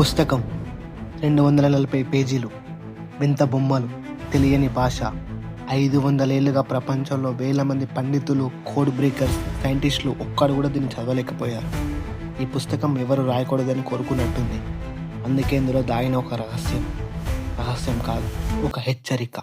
పుస్తకం. రెండు వందల నలభై పేజీలు. వింత బొమ్మలు. తెలియని భాష. ఐదు వందలేళ్ళుగా ప్రపంచంలో వేల మంది పండితులు కోడ్ బ్రేకర్స్ సైంటిస్టులు ఒక్కడు కూడా దీన్ని చదవలేకపోయారు. ఈ పుస్తకం ఎవరు రాయకూడదని కోరుకున్నట్టుంది. అందుకే ఇందులో దాగిన ఒక రహస్యం. రహస్యం కాదు ఒక హెచ్చరిక.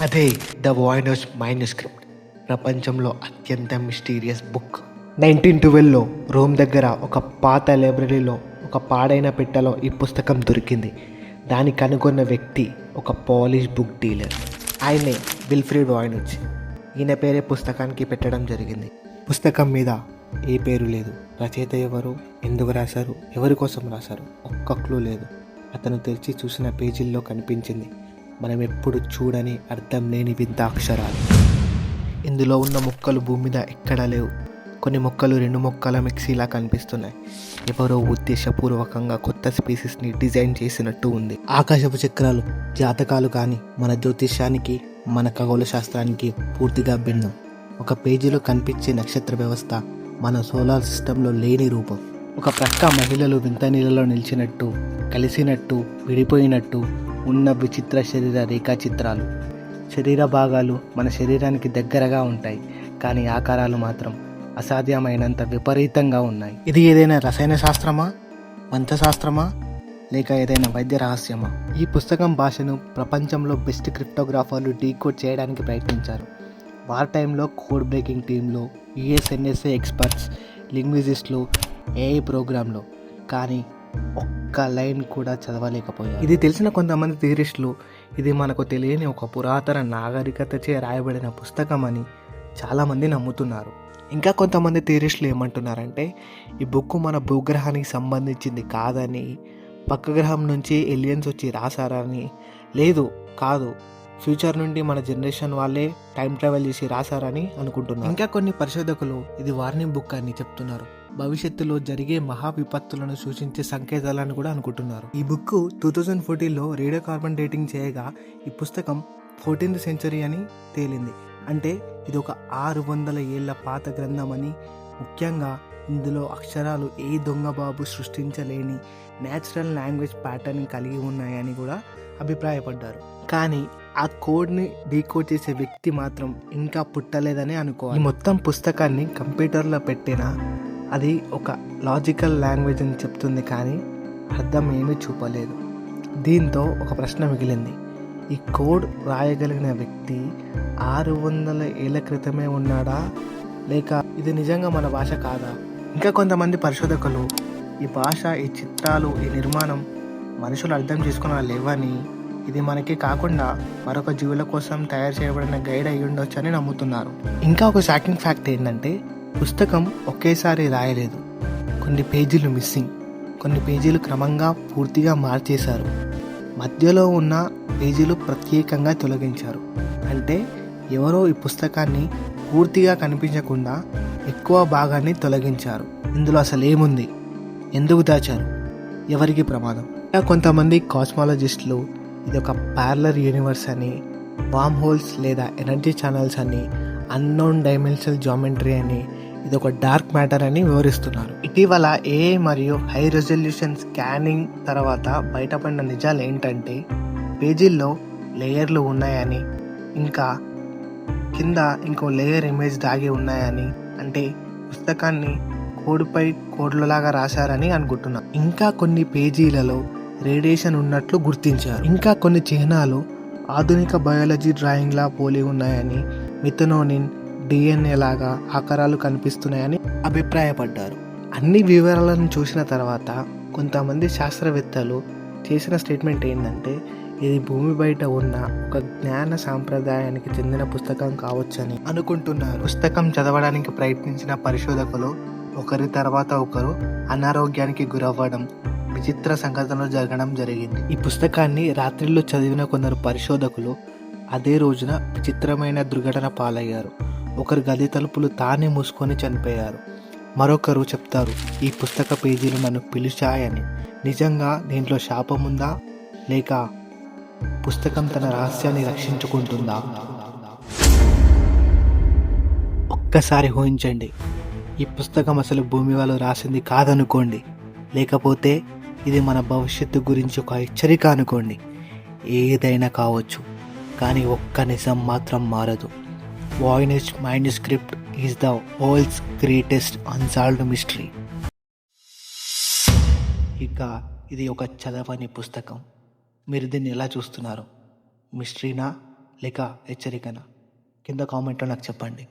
అదే ద వాయినోస్ మైనస్క్రిప్ట్ ప్రపంచంలో అత్యంత మిస్టీరియస్ బుక్ నైన్టీన్ ట్వెల్వ్లో రోమ్ దగ్గర ఒక పాత లైబ్రరీలో ఒక పాడైన పెట్టెలో ఈ పుస్తకం దొరికింది. దాన్ని కనుగొన్న వ్యక్తి ఒక పాలిష్ బుక్ డీలర్ ఆయనే విల్ఫ్రీడ్ వాయినోచ్ ఈయన పేరే పుస్తకానికి పెట్టడం జరిగింది. పుస్తకం మీద ఏ పేరు లేదు. రచయిత ఎవరు? ఎందుకు రాశారు? ఎవరి కోసం రాశారు? ఒక్క క్లూ లేదు. అతను తెరిచి చూసిన పేజీల్లో కనిపించింది. మనం ఎప్పుడు చూడని అర్థం లేని వింత అక్షరాలు ఇందులో ఉన్న మొక్కలు భూమి మీద ఎక్కడా లేవు. కొన్ని మొక్కలు రెండు మొక్కల మిక్సీలా కనిపిస్తున్నాయి. ఎవరో ఉద్దేశపూర్వకంగా కొత్త స్పీసీస్ని డిజైన్ చేసినట్టు ఉంది. ఆకాశపు చక్రాలు జాతకాలు కానీ మన జ్యోతిష్యానికి మన ఖగోళ శాస్త్రానికి పూర్తిగా భిన్నం. ఒక పేజీలో కనిపించే నక్షత్ర వ్యవస్థ మన సోలార్ సిస్టంలో లేని రూపం. ఒక ప్రక్క మహిళలు వింత నీళ్ళలో నిలిచినట్టు కలిసినట్టు విడిపోయినట్టు ఉన్న విచిత్ర శరీర రేఖాచిత్రాలు. శరీర భాగాలు మన శరీరానికి దగ్గరగా ఉంటాయి కానీ ఆకారాలు మాత్రం అసాధ్యమైనంత విపరీతంగా ఉన్నాయి. ఇది ఏదైనా రసాయన శాస్త్రమా? పంచశాస్త్రమా లేక ఏదైనా వైద్య రహస్యమా? ఈ పుస్తకం భాషను ప్రపంచంలో బెస్ట్ క్రిప్టోగ్రాఫర్లు డీకోడ్ చేయడానికి ప్రయత్నించారు. వార్ టైంలో కోడ్ బ్రేకింగ్ టీంలో యుఎస్ఎన్ఎస్ఏ ఎక్స్పర్ట్స్ లింగ్విజిస్ట్లు ఏఐ ప్రోగ్రాంలో. కానీ ఒక్క లైన్ కూడా చదవలేకపోయారు. ఇది తెలిసిన కొంతమంది థియరిస్టులు ఇది మనకు తెలియని ఒక పురాతన నాగరికతచే రాయబడిన పుస్తకం అని చాలామంది నమ్ముతున్నారు. ఇంకా కొంతమంది థియరిస్టులు ఏమంటున్నారంటే ఈ బుక్ మన భూగ్రహానికి సంబంధించింది కాదని పక్క గ్రహం నుంచి ఎలియన్స్ వచ్చి రాశారని లేదు కాదు ఫ్యూచర్ నుండి మన జనరేషన్ వాళ్ళే టైం ట్రావెల్ చేసి రాశారని అనుకుంటున్నారు. ఇంకా కొన్ని పరిశోధకులు ఇది వార్నింగ్ బుక్ అని చెప్తున్నారు. భవిష్యత్తులో జరిగే మహా విపత్తులను సూచించే సంకేతాలను కూడా అనుకుంటున్నారు. ఈ బుక్ టూ థౌజండ్ ఫోర్టీన్లో రేడియో కార్బన్ డేటింగ్ చేయగా ఈ పుస్తకం ఫోర్టీన్త్ సెంచరీ అని తేలింది. అంటే ఇది ఒక ఆరు వందల ఏళ్ళ పాత గ్రంథం అని ముఖ్యంగా ఇందులో అక్షరాలు ఏ దొంగ బాబు సృష్టించలేని న్యాచురల్ లాంగ్వేజ్ ప్యాటర్న్ కలిగి ఉన్నాయని కూడా అభిప్రాయపడ్డారు. కానీ ఆ కోడ్ని డీకోడ్ చేసే వ్యక్తి మాత్రం ఇంకా పుట్టలేదని అనుకో ఈ మొత్తం పుస్తకాన్ని కంప్యూటర్లో పెట్టినా అది ఒక లాజికల్ లాంగ్వేజ్ అని చెప్తుంది కానీ అర్థం ఏమీ చూపలేదు. దీంతో ఒక ప్రశ్న మిగిలింది. ఈ కోడ్ రాయగలిగిన వ్యక్తి ఆరు వందల ఏళ్ళ క్రితమే ఉన్నాడా? లేక ఇది నిజంగా మన భాష కాదా? ఇంకా కొంతమంది పరిశోధకులు ఈ భాష ఈ చిత్రాలు ఈ నిర్మాణం మనుషులు అర్థం చేసుకున్న లేవని ఇది మనకి కాకుండా మరొక జీవుల కోసం తయారు చేయబడిన గైడ్ అయి ఉండొచ్చని నమ్ముతున్నారు. ఇంకా ఒక షాకింగ్ ఫ్యాక్ట్ ఏంటంటే పుస్తకం ఒకేసారి రాయలేదు. కొన్ని పేజీలు మిస్సింగ్. కొన్ని పేజీలు క్రమంగా పూర్తిగా మార్చేశారు. మధ్యలో ఉన్న పేజీలు ప్రత్యేకంగా తొలగించారు. అంటే ఎవరో ఈ పుస్తకాన్ని పూర్తిగా కనిపించకుండా ఎక్కువ భాగాన్ని తొలగించారు. ఇందులో అసలు ఏముంది? ఎందుకు దాచారు? ఎవరికి ప్రమాదం? ఇంకా కొంతమంది కాస్మాలజిస్టులు ఇది ఒక పార్లర్ యూనివర్స్ అని వామ్ హోల్స్ లేదా ఎనర్జీ ఛానల్స్ అని అన్నోన్ డైమెన్షనల్ జామెట్రీ అని ఇది ఒక డార్క్ మ్యాటర్ అని వివరిస్తున్నారు. ఇటీవల ఏఐ మరియు హై రెజల్యూషన్ స్కానింగ్ తర్వాత బయటపడిన నిజాలు ఏంటంటే పేజీల్లో లేయర్లు ఉన్నాయని ఇంకా కింద ఇంకో లేయర్ ఇమేజ్ దాగి ఉన్నాయని అంటే పుస్తకాన్ని కోడ్పై కోడ్లలాగా రాశారని అనుకుంటున్నా. ఇంకా కొన్ని పేజీలలో రేడియేషన్ ఉన్నట్లు గుర్తించారు. ఇంకా కొన్ని చిహ్నాలు ఆధునిక బయాలజీ డ్రాయింగ్లా పోలి ఉన్నాయని మిథనోనిన్ డిఎన్ఏ లాగా ఆకారాలు కనిపిస్తున్నాయని అభిప్రాయపడ్డారు. అన్ని వివరాలను చూసిన తర్వాత కొంతమంది శాస్త్రవేత్తలు చేసిన స్టేట్మెంట్ ఏంటంటే ఇది భూమి బయట ఉన్న ఒక జ్ఞాన సాంప్రదాయానికి చెందిన పుస్తకం కావచ్చని అనుకుంటున్నారు. పుస్తకం చదవడానికి ప్రయత్నించిన పరిశోధకులు ఒకరి తర్వాత ఒకరు అనారోగ్యానికి గురవ్వడం విచిత్ర సంఘటనలు జరగడం జరిగింది. ఈ పుస్తకాన్ని రాత్రిలో చదివిన కొందరు పరిశోధకులు అదే రోజున విచిత్రమైన దుర్ఘటన పాలయ్యారు. ఒకరు గది తలుపులు తానే మూసుకొని చనిపోయారు. మరొకరు చెప్తారు ఈ పుస్తక పేజీలు నన్ను పిలిచాయని. నిజంగా దీంట్లో శాపం ఉందా లేక పుస్తకం తన రహస్యాన్ని రక్షించుకుంటుందా? ఒక్కసారి ఊహించండి ఈ పుస్తకం అసలు భూమి వాళ్ళు రాసింది కాదనుకోండి. లేకపోతే ఇది మన భవిష్యత్తు గురించి ఒక హెచ్చరిక అనుకోండి. ఏదైనా కావచ్చు కానీ ఒక్క నిజం మాత్రం మారదు. Voynich manuscript is the world's greatest unsolved mystery ఇక ఇది ఒక చదవని పుస్తకం. మీరు దీన్ని ఎలా చూస్తున్నారు? మిస్టరీనా లేక హెచ్చరికనా? కింద కామెంట్లో నాకు చెప్పండి.